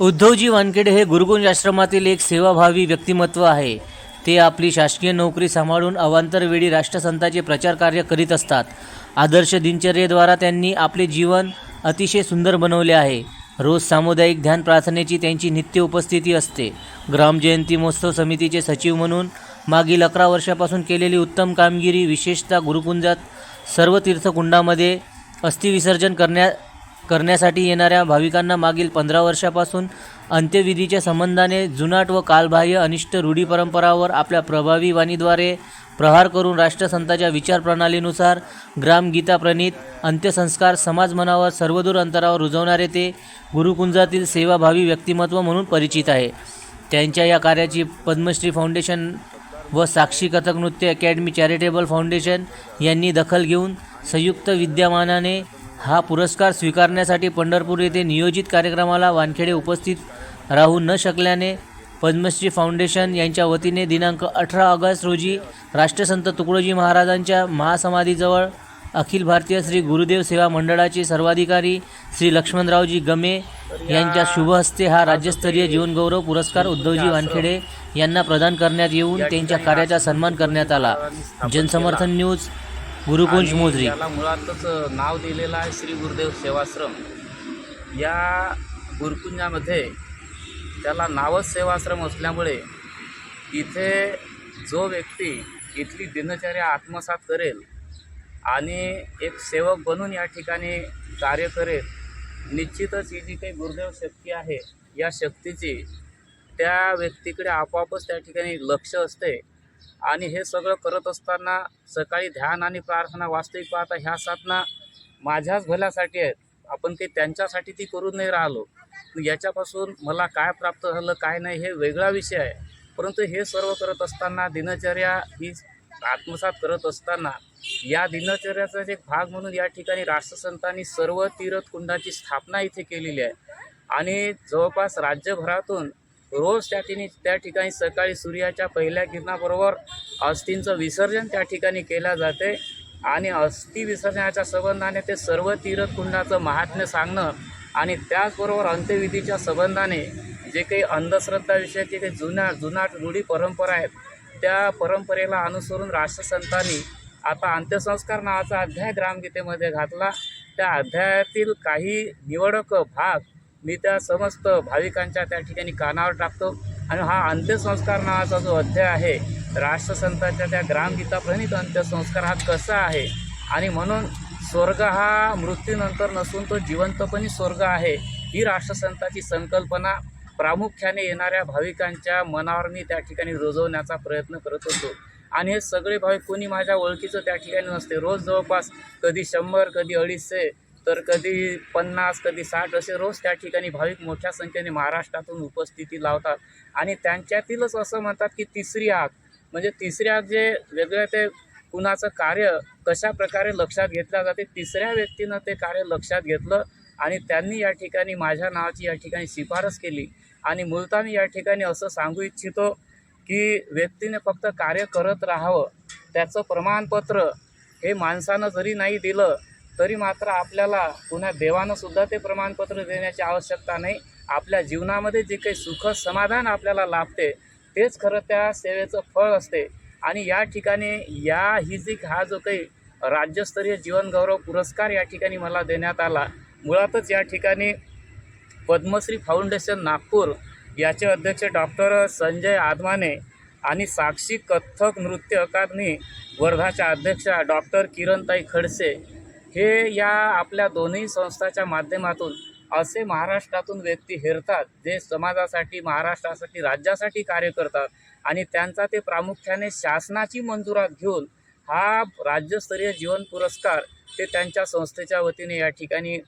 उद्धवजी वानखेडे हे गुरुकुंज आश्रमातील एक सेवाभावी व्यक्तिमत्व आहे. ते आपली शासकीय नोकरी सांभाळून अवांतरवेळी राष्ट्रसंताचे प्रचार कार्य करीत असतात. आदर्श दिनचर्येद्वारा त्यांनी आपले जीवन अतिशय सुंदर बनवले आहे. रोज सामुदायिक ध्यान प्रार्थनेची त्यांची नित्य उपस्थिती असते. ग्रामजयंती महोत्सव समितीचे सचिव म्हणून मागील अकरा वर्षापासून केलेली उत्तम कामगिरी विशेषतः गुरुकुंजात सर्व तीर्थकुंडामध्ये अस्थिविसर्जन करण्या करण्यासाठी येणाऱ्या भाविकांना मागील पंधरा वर्षापासून अंत्यविधीच्या संबंधाने जुनाट व कालबाह्य अनिष्ट रूढी परंपरावर आपल्या प्रभावी वाणीद्वारे प्रहार करून राष्ट्रसंताच्या विचारप्रणालीनुसार ग्रामगीता प्रणीत अंत्यसंस्कार समाज मनावर सर्वदूर अंतरावर रुजवणारे ते गुरुकुंजातील सेवाभावी व्यक्तिमत्व म्हणून परिचित आहे. त्यांच्या या कार्याची पद्मश्री फाउंडेशन व साक्षी कथक नृत्य अकॅडमी चॅरिटेबल फाउंडेशन यांनी दखल घेऊन संयुक्त विद्यमानाने हा पुरस्कार स्वीकारण्यासाठी पंढरपूर येथे नियोजित कार्यक्रमाला वानखेडे उपस्थित राहू न शकल्याने पद्मश्री फाउंडेशन यांच्या वतीने दिनांक अठरा ऑगस्ट रोजी राष्ट्रसंत तुकडोजी महाराजांच्या महासमाधीजवळ अखिल भारतीय श्री गुरुदेव सेवा मंडळाचे सर्वाधिकारी श्री लक्ष्मणरावजी गमे यांच्या शुभहस्ते हा राज्यस्तरीय जीवनगौरव पुरस्कार उद्धवजी वानखेडे यांना प्रदान करण्यात येऊन त्यांच्या कार्याचा सन्मान करण्यात आला. जनसमर्थन न्यूज गुरुकुंज मोजरी याला मुळातच नाव दिलेलं आहे श्री गुरुदेव सेवाश्रम. या गुरुकुंजामध्ये त्याला नावच सेवाश्रम असल्यामुळे इथे जो व्यक्ती इथली दिनचर्या आत्मसात करेल आणि एक सेवक बनून या ठिकाणी कार्य करेल निश्चितच ही जी काही गुरुदेव शक्ती आहे या शक्तीची त्या व्यक्तीकडे आपोआपच त्या ठिकाणी लक्ष असते. आणि हे सगळं करत असताना सकाळी ध्यान आणि प्रार्थना वास्तविक पाहता ह्या साधना माझ्याच भल्यासाठी आहेत. आपण ते त्यांच्यासाठी ती करून नाही राहिलो. याच्यापासून मला काय प्राप्त झालं काय नाही हे वेगळा विषय आहे. परंतु हे सर्व करत असताना दिनचर्या ही आत्मसात करत असताना या दिनचर्याचा एक भाग म्हणून या ठिकाणी राष्ट्रसंतांनी सर्व तीर्थकुंडाची स्थापना इथे केलेली आहे. आणि जवळपास राज्यभरातून रोज त्या ठिकाणी त्या ठिकाणी सकाळी सूर्याच्या पहिल्या किरणाबरोबर अस्थींचं विसर्जन त्या ठिकाणी केलं जाते. आणि अस्थि विसर्जनाच्या संबंधाने ते सर्व तीर्थकुंडाचं महात्म्य सांगणं आणि त्याचबरोबर अंत्यविधीच्या संबंधाने जे काही अंधश्रद्धाविषयक जे काही जुन्या जुनाट रूढी परंपरा आहेत त्या परंपरेला अनुसरून राष्ट्रसंतांनी आता अंत्यसंस्कार नावाचा अध्याय ग्रामगीतेमध्ये घातला. त्या अध्यायातील काही निवडक भाग मी त्या समस्त भाविकांच्या त्या ठिकाणी कानावर टाकतो. आणि हा अंत्यसंस्कार नावाचा जो अध्याय आहे राष्ट्रसंतांच्या त्या ग्रामगीता प्रणित अंत्यसंस्कार हा कसा आहे? आणि म्हणून स्वर्ग हा मृत्यूनंतर नसून तो जिवंतपणी स्वर्ग आहे ही राष्ट्रसंताची संकल्पना प्रामुख्याने येणाऱ्या भाविकांच्या मनावर मी त्या ठिकाणी रुजवण्याचा प्रयत्न करत होतो. आणि हे सगळे भाविक कोणी माझ्या ओळखीचं त्या ठिकाणी नसते. रोज जवळपास कधी शंभर कधी अडीचशे तर कधी पन्नास कधी साठ असे रोज त्या ठिकाणी भाविक मोठ्या संख्येने महाराष्ट्रातून उपस्थिती लावतात. आणि त्यांच्यातीलच असं म्हणतात की तिसरी आग. म्हणजे तिसरी आग जे वेगळं ते कुणाचं कार्य कशा प्रकारे लक्षात घेतलं जाते तिसऱ्या व्यक्तीनं ते कार्य लक्षात घेतलं आणि त्यांनी या ठिकाणी माझ्या नावाची या ठिकाणी शिफारस केली. आणि मूलतः मी या ठिकाणी असं सांगू इच्छितो की व्यक्तीने फक्त कार्य करत राहावं. त्याचं प्रमाणपत्र हे माणसानं जरी नाही दिलं तरी मात्र आपल्याला पुन्हा देवानं सुद्धा ते प्रमाणपत्र देण्याची आवश्यकता नाही. आपल्या जीवनामध्ये जे काही सुख समाधान आपल्याला लाभते तेच खरं त्या सेवेचं फळ असते. आणि या ठिकाणी या ही जी हा जो काही राज्यस्तरीय जीवनगौरव पुरस्कार या ठिकाणी मला देण्यात आला. मुळातच या ठिकाणी पद्मश्री फाउंडेशन नागपूर याचे अध्यक्ष डॉक्टर संजय आदमाने आणि साक्षी कथ्थक नृत्य अकादमी वर्धाच्या अध्यक्षा डॉक्टर किरणताई खडसे हे या आपल्या दोन्ही संस्थाच्या माध्यमातून असे महाराष्ट्रातून व्यक्ती हेरतात जे समाजासाठी महाराष्ट्रासाठी राज्यासाठी कार्य करतात आणि त्यांचा ते प्रामुख्याने शासनाची मंजुरात घेऊन हा राज्यस्तरीय जीवन पुरस्कार ते त्यांच्या संस्थेच्या वतीने या ठिकाणी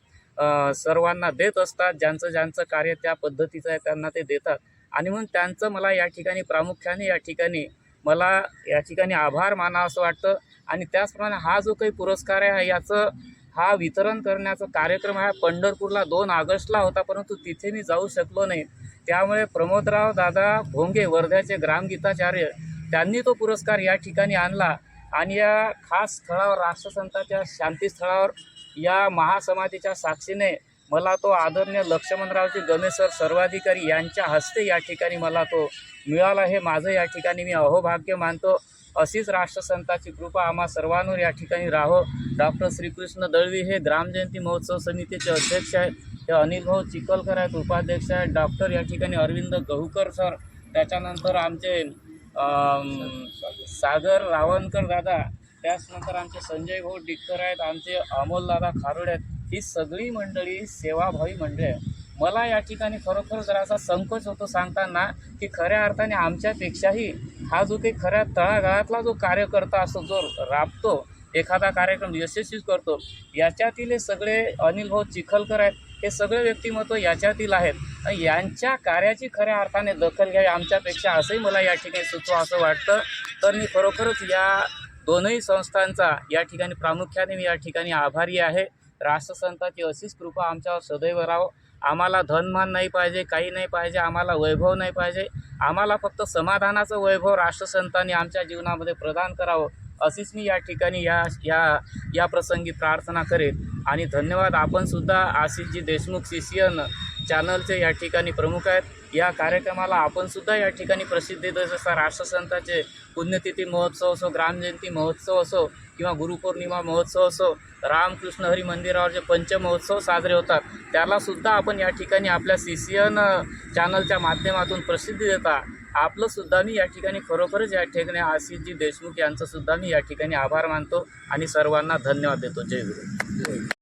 सर्वांना देत असतात. ज्यांचं ज्यांचं कार्य त्या पद्धतीचं आहे त्यांना ते देतात. आणि म्हणून त्यांचं मला या ठिकाणी प्रामुख्याने या ठिकाणी मला या ठिकाणी आभार माना असं वाटतं. आणि त्याचप्रमाणे हा जो काही पुरस्कार आहे याचं हा वितरण करण्याचा कार्यक्रम हा पंढरपूरला दोन ऑगस्टला होता परंतु तिथे मी जाऊ शकलो नाही. त्यामुळे प्रमोदराव दादा भोंगे वर्ध्याचे ग्रामगीताचार्य त्यांनी तो पुरस्कार या ठिकाणी आणला. आणि या खास स्थळावर राष्ट्रसंताच्या शांतीस्थळावर या महासमाधीच्या साक्षीने मला तो आदरणीय लक्ष्मणरावजी गमेसर सर्वाधिकारी यांच्या हस्ते या ठिकाणी मला तो मिळाला हे माझं या ठिकाणी मी अहोभाग्य मानतो. अशीच राष्ट्रसंताची कृपा आम्हा सर्वांवर या ठिकाणी राहो. डॉक्टर श्रीकृष्ण दळवी हे ग्रामजयंती महोत्सव समितीचे अध्यक्ष आहेत. हे अनिल भाऊ चिखलकर आहेत उपाध्यक्ष आहेत. डॉक्टर या ठिकाणी अरविंद गहुकर सर त्याच्यानंतर आमचे सागर रावणकर दादा त्याचनंतर आमचे संजय भाऊ डिक्कर आहेत. आमचे अमोलदादा खारोड आहेत. ही सगळी मंडळी सेवाभावी मंडळी आहे. मला या ठिकाणी खरोखर जरासा संकोच होतो सांगताना की खऱ्या अर्थाने आमच्यापेक्षाही हा जो काही खऱ्या तळागाळातला जो कार्यकर्ता असतो जो राबतो एखादा कार्यक्रम यशस्वी करतो याच्यातील हे सगळे अनिल भाऊ चिखलकर आहेत हे सगळे व्यक्तिमत्व याच्यातील आहेत. आणि यांच्या कार्याची खऱ्या अर्थाने दखल घ्यावी आमच्यापेक्षा असंही मला या ठिकाणी सुचवा असं वाटतं. तर मी खरोखरच या दोनही संस्थांचा या ठिकाणी प्रामुख्याने मी या ठिकाणी आभारी आहे. राष्ट्रसंताची अशीच कृपा आमच्यावर सदैव राहो. आम्हाला धनमान नाही पाहिजे काही नाही पाहिजे आम्हाला वैभव नाही पाहिजे. आम्हाला फक्त समाधानाचं वैभव राष्ट्रसंतांनी आमच्या जीवनामध्ये प्रदान करावं. अशीच मी या ठिकाणी या या या प्रसंगी प्रार्थना करेन. आणि धन्यवाद. आपणसुद्धा Ashishji Deshmukh C C N चॅनलचे या ठिकाणी प्रमुख आहेत. या कार्यक्रमाला आपणसुद्धा या ठिकाणी प्रसिद्धी देत जसा राष्ट्रसंताचे पुण्यतिथी महोत्सव असो ग्रामजयंती महोत्सव असो किंवा गुरुपौर्णिमा महोत्सव असो रामकृष्ण हरी मंदिरावर जे पंचमहोत्सव साजरे होतात त्यालासुद्धा आपण या ठिकाणी आपल्या सी सी एन चॅनलच्या माध्यमातून प्रसिद्धी देता. आपलंसुद्धा मी या ठिकाणी खरोखरच या ठिकाणी आशिषजी देशमुख यांचंसुद्धा मी या ठिकाणी आभार मानतो आणि सर्वांना धन्यवाद देतो. जय गुरु.